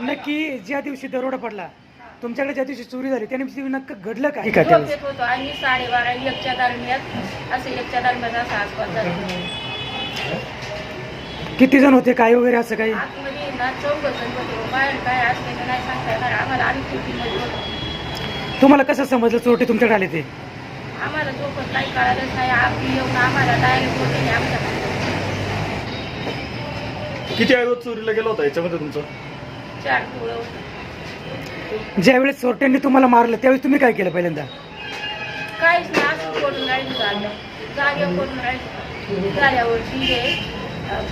नक्की ज्या दिवशी दरोडा पडला तुमच्याकडे ज्या दिवशी चोरी झाली त्या दिवशी नक्की घडलं काय? का झोप त्यावेळेस येत होतो. आम्ही साडेबारा एकच्या दरम्यान असं एकच्या दरम्यान असा आसपास झाला. किती जण होते? काय वगैरे असं काही? आतमध्ये ना चौघ जण होते. बाहेर काय नाही सांगता येणार. आम्हाला आम्ही होतो तुम्हाला कसं समजलं चोरटे तुमच्याकडे आले ते? आम्हाला झोपत काही कळालंच नाही. आपली येऊन आम्हाला डायरेक्ट आमच्या किती आहे रोज चोरीला गेला होता? याच्यामध्ये तुमचं? चार पोळं होतं. ज्यावेळेस चोरट्यांनी तुम्हाला मारलं त्यावेळेस तुम्ही काय केलं पहिल्यांदा? काहीच नाही असं पडून राहिलं जाग्या जाग्या पडून राहिलं? झाल्यावर ठीक आहे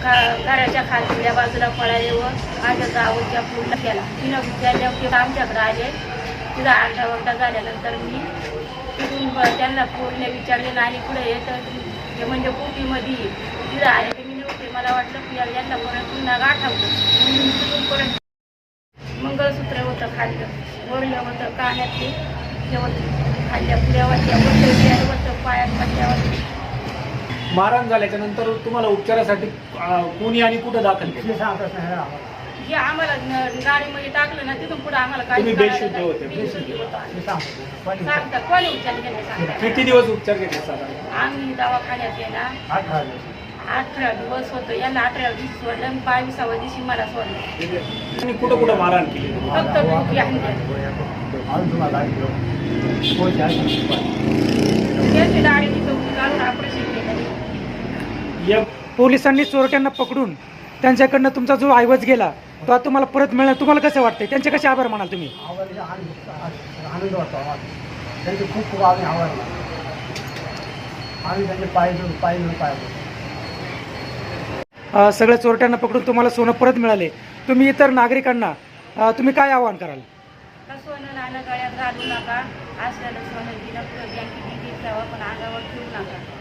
खा- घराच्या खालच्या बाजूला पळाले व माझ्या जावच्या पूर्ण केला तिनं विचारल्यावर ते आमच्याकडे आले. तिला अर्धा वर्धा झाल्यानंतर मी तिथून ब- त्यांना पूर्ण विचारले नाही पुढे येत ते म्हणजे कुटीमध्ये तिला आले नव्हते मला वाटलं की यांना परत तिथून परत मंगळसूत्र होतं खाल्लं. वरलं होतं कानातले होतं खाल्ल्या पुऱ्या वाटल्या होतं होतं पायात पडल्या होत्या मारहाण झाल्याच्यानंतर तुम्हाला उपचारासाठी कोणी आणि कुठं दाखल केलं? जे आम्हाला गाडीमध्ये टाकलं ना तिथून पुढे आम्हाला काही तुम्ही बेशुद्ध. होते. होतो. सांगता कोणी विचार केला? सांगता किती दिवस उपचार घेतले आम्ही दवाखान्यात ना अठरा दिवस होतो. यांना अठरा दिवस सोडलं आणि बावीसाव्या दिवशी मला सोडलं. आणि कुठं कुठं मारहाण केली? फक्त डोकी त्यांची दाढी चौकी काढून ऑपरेशन केलं. या पोलिसांनी चोरट्यांना पकडून त्यांच्याकडनं तुमचा जो ऐवज गेला तो आता तुम्हाला परत मिळणार. तुम्हाला कसं वाटतंय? त्यांचे कसे आभार म्हणाल तुम्ही? आनंद वाटतो. आम्हाला त्यांचे खूप खूप आम्ही आभार. मानतो. आम्ही त्यांचे पाय पाय पाय सगळ्या चोरट्यांना पकडून तुम्हाला सोनं परत मिळाले. तुम्ही इतर नागरिकांना तुम्ही काय आवाहन कराल? सोनं नाणं गळ्यात घालू नका? असलेलं सोनं दिलं पण अंगावर ठेवू नका.